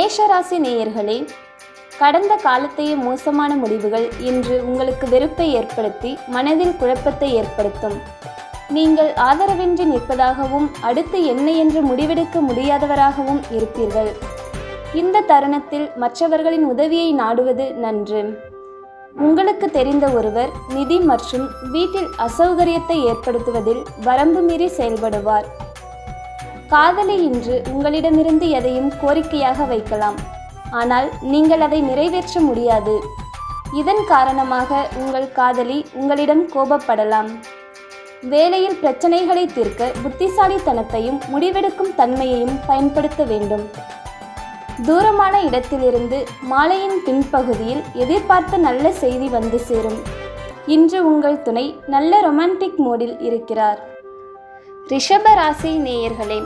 மேஷராசி நேயர்களே கடந்த காலத்தையே மோசமான முடிவுகள் இன்று உங்களுக்கு வெறுப்பை ஏற்படுத்தி மனதில் குழப்பத்தை ஏற்படுத்தும். நீங்கள் ஆதரவின்றி நிற்பதாகவும் அடுத்து என்ன என்று முடிவெடுக்க முடியாதவராகவும் இருப்பீர்கள். இந்த தருணத்தில் மற்றவர்களின் உதவியை நாடுவது நன்று. உங்களுக்கு தெரிந்த ஒருவர் நிதி மற்றும் வீட்டில் அசௌகரியத்தை ஏற்படுத்துவதில் வரம்பு மீறி செயல்படுவார். காதலி இன்று உங்களிடமிருந்து எதையும் கோரிக்கையாக வைக்கலாம். ஆனால் நீங்கள் அதை நிறைவேற்ற முடியாது. இதன் காரணமாக உங்கள் காதலி உங்களிடம் கோபப்படலாம். வேலையில் பிரச்சனைகளை தீர்க்க புத்திசாலித்தனத்தையும் முடிவெடுக்கும் தன்மையையும் பயன்படுத்த வேண்டும். தூரமான இடத்திலிருந்து மாலையின் பின்பகுதியில் எதிர்பார்த்த நல்ல செய்தி வந்து சேரும். இன்று உங்கள் துணை நல்ல ரொமான்டிக் மோடில் இருக்கிறார். ரிஷப ராசி நேயர்களே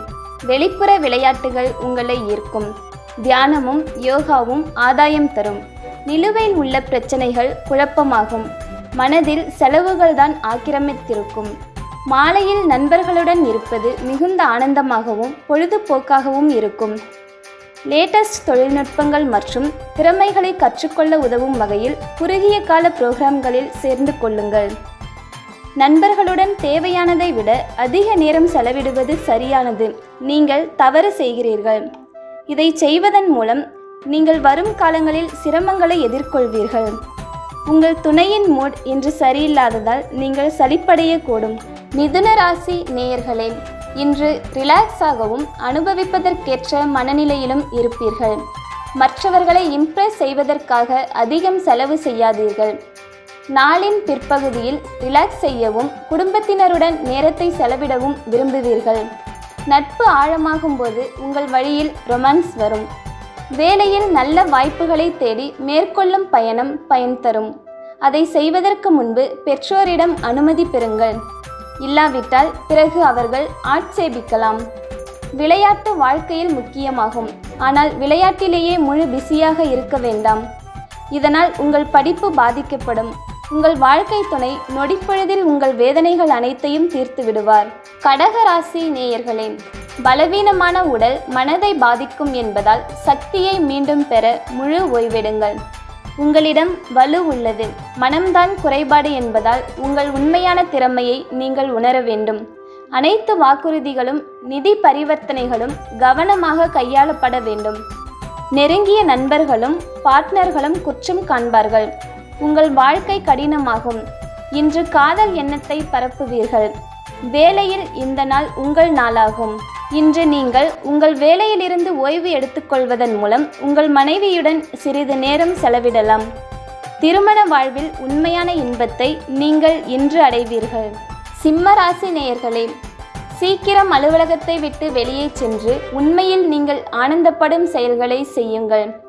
வெளிப்புற விளையாட்டுகள் உங்களை ஈர்க்கும். தியானமும் யோகாவும் ஆதாயம் தரும். நிலுவையில் உள்ள பிரச்சனைகள் குழப்பமாகும். மனதில் செலவுகள் தான் ஆக்கிரமித்திருக்கும். மாலையில் நண்பர்களுடன் இருப்பது மிகுந்த ஆனந்தமாகவும் பொழுதுபோக்காகவும் இருக்கும். லேட்டஸ்ட் தொழில்நுட்பங்கள் மற்றும் திறமைகளை கற்றுக்கொள்ள உதவும் வகையில் குறுகிய கால புரோகிராம்களில் சேர்ந்து கொள்ளுங்கள். நண்பர்களுடன் தேவையானதை விட அதிக நேரம் செலவிடுவது சரியானது. நீங்கள் தவறு செய்கிறீர்கள். இதை செய்வதன் மூலம் நீங்கள் வரும் காலங்களில் சிரமங்களை எதிர்கொள்வீர்கள். உங்கள் துணையின் மூட் இன்று சரியில்லாததால் நீங்கள் சலிப்படையக்கூடும். மிதுன ராசி நேயர்களே இன்று ரிலாக்ஸாகவும் அனுபவிப்பதற்கேற்ற மனநிலையிலும் இருப்பீர்கள். மற்றவர்களை இம்ப்ரெஸ் செய்வதற்காக அதிகம் செலவு செய்யாதீர்கள். நாளின் பிற்பகுதியில் ரிலாக்ஸ் செய்யவும் குடும்பத்தினருடன் நேரத்தை செலவிடவும் விரும்புவீர்கள். நட்பு ஆழமாகும் போது உங்கள் வழியில் ரொமான்ஸ் வரும். வேலையில் நல்ல வாய்ப்புகளை தேடி மேற்கொள்ளும் பயணம் பயன் தரும். அதை செய்வதற்கு முன்பு பெற்றோரிடம் அனுமதி பெறுங்கள். இல்லாவிட்டால் பிறகு அவர்கள் ஆட்சேபிக்கலாம். விளையாட்டு வாழ்க்கையில் முக்கியமாகும். ஆனால் விளையாட்டிலேயே முழு பிஸியாக இருக்க வேண்டாம். இதனால் உங்கள் படிப்பு பாதிக்கப்படும். உங்கள் வாழ்க்கை துணை நொடிப்பொழுதில் உங்கள் வேதனைகள் அனைத்தையும் தீர்த்து விடுவார். கடக ராசி நேயர்களே பலவீனமான உடல் மனதை பாதிக்கும் என்பதால் சக்தியை மீண்டும் பெற முழு ஓய்வெடுங்கள். உங்களிடம் வலு உள்ளது. மனம்தான் குறைபாடு என்பதால் உங்கள் உண்மையான திறமையை நீங்கள் உணர வேண்டும். அனைத்து வாக்குறுதிகளும் நிதி பரிவர்த்தனைகளும் கவனமாக கையாளப்பட வேண்டும். நெருங்கிய நண்பர்களும் பார்ட்னர்களும் குற்றம் காண்பார்கள். உங்கள் வாழ்க்கை கடினமாகும். இன்று காதல் எண்ணத்தை பரப்புவீர்கள். வேலையில் இந்த நாள் உங்கள் நாளாகும். இன்று நீங்கள் உங்கள் வேலையிலிருந்து ஓய்வு எடுத்துக்கொள்வதன் மூலம் உங்கள் மனைவியுடன் சிறிது நேரம் செலவிடலாம். திருமண வாழ்வில் உண்மையான இன்பத்தை நீங்கள் இன்று அடைவீர்கள். சிம்ம ராசி நேயர்களே சீக்கிரம் அலுவலகத்தை விட்டு வெளியே சென்று உண்மையில் நீங்கள் ஆனந்தப்படும் செயல்களை செய்யுங்கள்.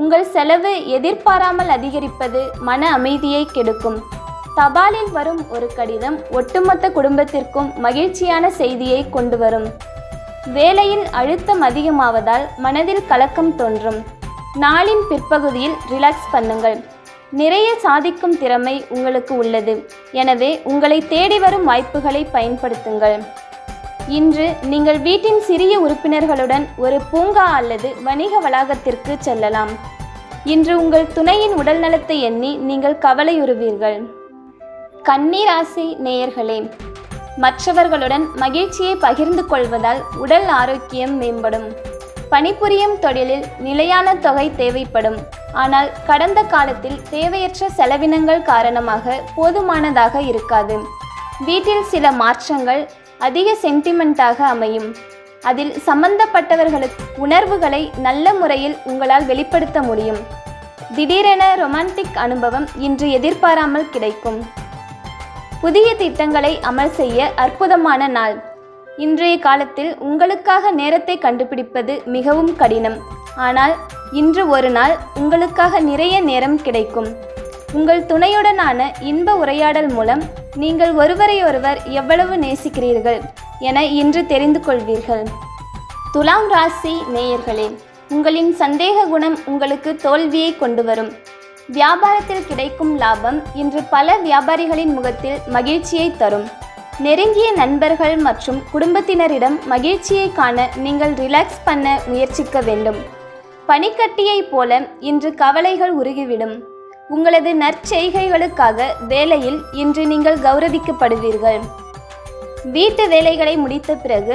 உங்கள் செலவு எதிர்பாராமல் அதிகரிப்பது மன அமைதியை கெடுக்கும். தபாலில் வரும் ஒரு கடிதம் ஒட்டுமொத்த குடும்பத்திற்கும் மகிழ்ச்சியான செய்தியை கொண்டு வரும் வேலையில் அழுத்தம் அதிகமாவதால் மனதில் கலக்கம் தோன்றும். நாளின் பிற்பகுதியில் ரிலாக்ஸ் பண்ணுங்கள். நிறைய சாதிக்கும் திறமை உங்களுக்கு உள்ளது. எனவே உங்களை தேடி வரும் வாய்ப்புகளை பயன்படுத்துங்கள். இன்று நீங்கள் வீட்டின் சிறிய உறுப்பினர்களுடன் ஒரு பூங்கா அல்லது வணிக வளாகத்திற்கு செல்லலாம். இன்று உங்கள் துணையின் உடல் நலத்தை எண்ணி நீங்கள் கவலையுறுவீர்கள். கன்னிராசி நேயர்களே மற்றவர்களுடன் மகிழ்ச்சியை பகிர்ந்து கொள்வதால் உடல் ஆரோக்கியம் மேம்படும். பணிபுரியும் தொழிலில் நிலையான தொகை தேவைப்படும். ஆனால் கடந்த காலத்தில் தேவையற்ற செலவினங்கள் காரணமாக போதுமானதாக இருக்காது. வீட்டில் சில மாற்றங்கள் அதிக சென்டிமெண்ட்டாக அமையும். அதில் சம்பந்தப்பட்டவர்களுக்கு உணர்வுகளை நல்ல முறையில் உங்களால் வெளிப்படுத்த முடியும். திடீரென ரொமான்டிக் அனுபவம் இன்று எதிர்பாராமல் கிடைக்கும். புதிய திட்டங்களை அமல் செய்ய அற்புதமான நாள். இன்றைய காலத்தில் உங்களுக்காக நேரத்தை கண்டுபிடிப்பது மிகவும் கடினம். ஆனால் இன்று ஒரு நாள் உங்களுக்காக நிறைய நேரம் கிடைக்கும். உங்கள் துணையுடனான இன்ப உரையாடல் மூலம் நீங்கள் ஒருவரையொருவர் எவ்வளவு நேசிக்கிறீர்கள் என இன்று தெரிந்து கொள்வீர்கள். துலாம் ராசி நேயர்களே உங்களின் சந்தேக குணம் உங்களுக்கு தோல்வியை கொண்டு வரும். வியாபாரத்தில் கிடைக்கும் லாபம் இன்று பல வியாபாரிகளின் முகத்தில் மகிழ்ச்சியை தரும். நெருங்கிய நண்பர்கள் மற்றும் குடும்பத்தினரிடம் மகிழ்ச்சியை காண நீங்கள் ரிலாக்ஸ் பண்ண முயற்சிக்க வேண்டும். பனிக்கட்டியைப் போல இன்று கவலைகள் உருகிவிடும். உங்களது நற்செய்கைகளுக்காக வேலையில் இன்று நீங்கள் கௌரவிக்கப்படுவீர்கள். வீட்டு வேலைகளை முடித்த பிறகு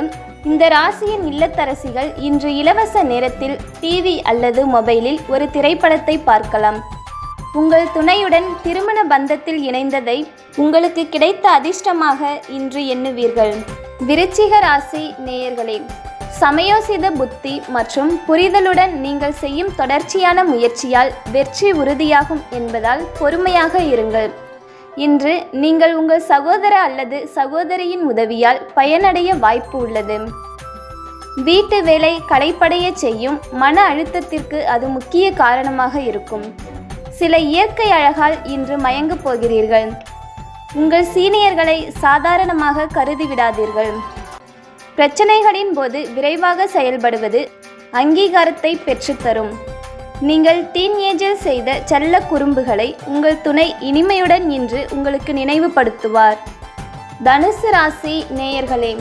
இந்த ராசியின் இல்லத்தரசிகள் இன்று இலவச நேரத்தில் டிவி அல்லது மொபைலில் ஒரு திரைப்படத்தை பார்க்கலாம். உங்கள் துணையுடன் திருமண பந்தத்தில் இணைந்ததை உங்களுக்கு கிடைத்த அதிர்ஷ்டமாக இன்று எண்ணுவீர்கள். விருச்சிக ராசி நேயர்களே சமயோசித புத்தி மற்றும் புரிதலுடன் நீங்கள் செய்யும் தொடர்ச்சியான முயற்சியால் வெற்றி உறுதியாகும் என்பதால் பொறுமையாக இருங்கள். இன்று நீங்கள் உங்கள் சகோதர அல்லது சகோதரியின் உதவியால் பயனடைய வாய்ப்பு உள்ளது. வீட்டு வேலை களைப்படைய செய்யும் மன அழுத்தத்திற்கு அது முக்கிய காரணமாக இருக்கும். சில இயற்கை அழகால் இன்று மயங்கப் போகிறீர்கள். உங்கள் சீனியர்களை சாதாரணமாக கருதிவிடாதீர்கள் பிரச்சனைகளின் போது விரைவாக செயல்படுவது அங்கீகாரத்தை பெற்றுத்தரும். நீங்கள் டீன்ஏஜில் செய்த செல்ல குறும்புகளை உங்கள் துணை இனிமையுடன் இன்று உங்களுக்கு நினைவுபடுத்துவார். தனுசு ராசி நேயர்களே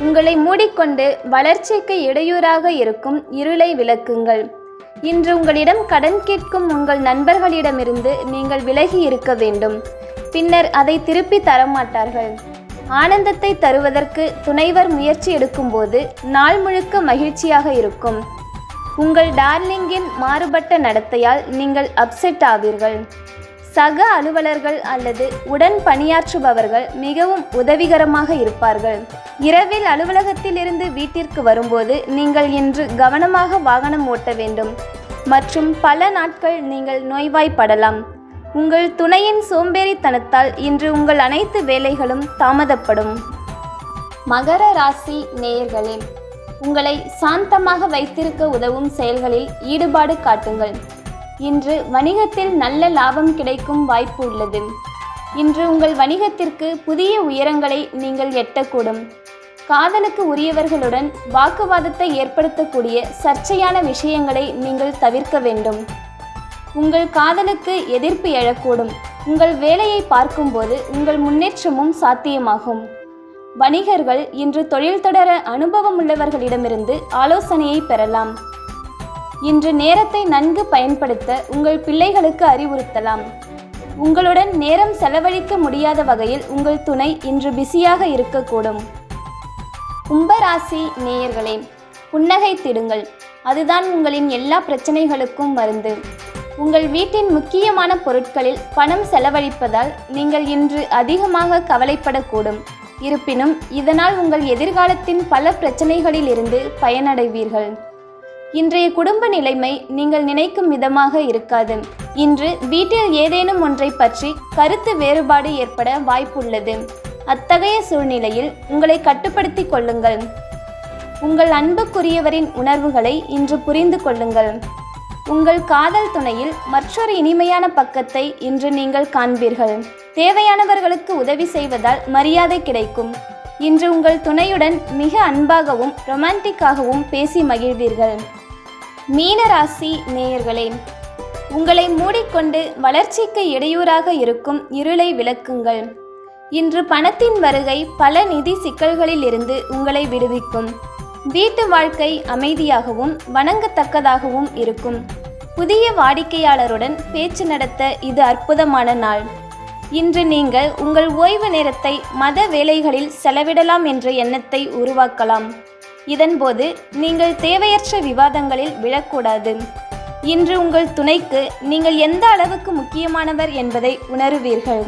உங்களை மூடிக்கொண்டு வளர்ச்சிக்கு இடையூறாக இருக்கும் இருளை விளக்குங்கள். இன்று உங்களிடம் கடன் கேட்கும் உங்கள் நண்பர்களிடமிருந்து நீங்கள் விலகி இருக்க வேண்டும். பின்னர் அதை திருப்பி தரமாட்டார்கள். ஆனந்தத்தை தருவதற்கு துணைவர் முயற்சி எடுக்கும்போது நாள் முழுக்க மகிழ்ச்சியாக இருக்கும். உங்கள் டார்லிங்கின் மாறுபட்ட நடத்தையால் நீங்கள் அப்செட் ஆவீர்கள். சக அலுவலர்கள் அல்லது உடன் பணியாற்றுபவர்கள் மிகவும் உதவிகரமாக இருப்பார்கள். இரவில் அலுவலகத்திலிருந்து வீட்டிற்கு வரும்போது நீங்கள் இன்று கவனமாக வாகனம் ஓட்ட வேண்டும். மற்றும் பல நாட்கள் நீங்கள் நோய்வாய்ப்படலாம். உங்கள் துணையின் சோம்பேறித்தனத்தால் இன்று உங்கள் அனைத்து வேலைகளும் தாமதப்படும். மகர ராசி நேயர்களே உங்களை சாந்தமாக வைத்திருக்க உதவும் செயல்களில் ஈடுபாடு காட்டுங்கள். இன்று வணிகத்தில் நல்ல லாபம் கிடைக்கும் வாய்ப்பு உள்ளது. இன்று உங்கள் வணிகத்திற்கு புதிய உயரங்களை நீங்கள் எட்டக்கூடும். காதலுக்கு உரியவர்களுடன் வாக்குவாதத்தை ஏற்படுத்தக்கூடிய சர்ச்சையான விஷயங்களை நீங்கள் தவிர்க்க வேண்டும். உங்கள் காதலுக்கு எதிர்ப்பு எழக்கூடும். உங்கள் வேலையை பார்க்கும்போது உங்கள் முன்னேற்றமும் சாத்தியமாகும். வணிகர்கள் இன்று தொழில் தொடர அனுபவம் உள்ளவர்களிடமிருந்து ஆலோசனையை பெறலாம். இன்று நேரத்தை நன்கு பயன்படுத்த உங்கள் பிள்ளைகளுக்கு அறிவுறுத்தலாம். உங்களுடன் நேரம் செலவழிக்க முடியாத வகையில் உங்கள் துணை இன்று பிஸியாக இருக்கக்கூடும். கும்பராசி நேயர்களே புன்னகை திடுங்கள் அதுதான் உங்களின் எல்லா பிரச்சனைகளுக்கும் மருந்து. உங்கள் வீட்டின் முக்கியமான பொருட்களில் பணம் செலவழிப்பதால் நீங்கள் இன்று அதிகமாக கவலைப்படக்கூடும். இருப்பினும் இதனால் உங்கள் எதிர்காலத்தின் பல பிரச்சனைகளிலிருந்து பயனடைவீர்கள். இன்றைய குடும்ப நிலைமை நீங்கள் நினைக்கும் விதமாக இருக்காது. இன்று வீட்டில் ஏதேனும் ஒன்றை பற்றி கருத்து வேறுபாடு ஏற்பட வாய்ப்புள்ளது. அத்தகைய சூழ்நிலையில் உங்களை கட்டுப்படுத்திக் கொள்ளுங்கள். உங்கள் அன்புக்குரியவரின் உணர்வுகளை இன்று புரிந்து கொள்ளுங்கள். உங்கள் காதல் துணையில் மற்றொரு இனிமையான பக்கத்தை இன்று நீங்கள் காண்பீர்கள். தேவையானவர்களுக்கு உதவி செய்வதால் மரியாதை கிடைக்கும். இன்று உங்கள் துணையுடன் மிக அன்பாகவும் ரொமான்டிக்காகவும் பேசி மகிழ்வீர்கள். மீனராசி நேயர்களே உங்களை மூடிக்கொண்டு வளர்ச்சிக்கு இடையூறாக இருக்கும் இருளை விளக்குங்கள். இன்று பணத்தின் வருகை பல நிதி சிக்கல்களில் இருந்து உங்களை விடுவிக்கும். வீட்டு வாழ்க்கை அமைதியாகவும் வணங்கத்தக்கதாகவும் இருக்கும். புதிய வாடிக்கையாளருடன் பேச்சு நடத்த இது அற்புதமான நாள். இன்று நீங்கள் உங்கள் ஓய்வு நேரத்தை மத வேலைகளில் செலவிடலாம் என்ற எண்ணத்தை உருவாக்கலாம். இதன்போது நீங்கள் தேவையற்ற விவாதங்களில் விழக்கூடாது. இன்று உங்கள் துணைக்கு நீங்கள் எந்த அளவுக்கு முக்கியமானவர் என்பதை உணருவீர்கள்.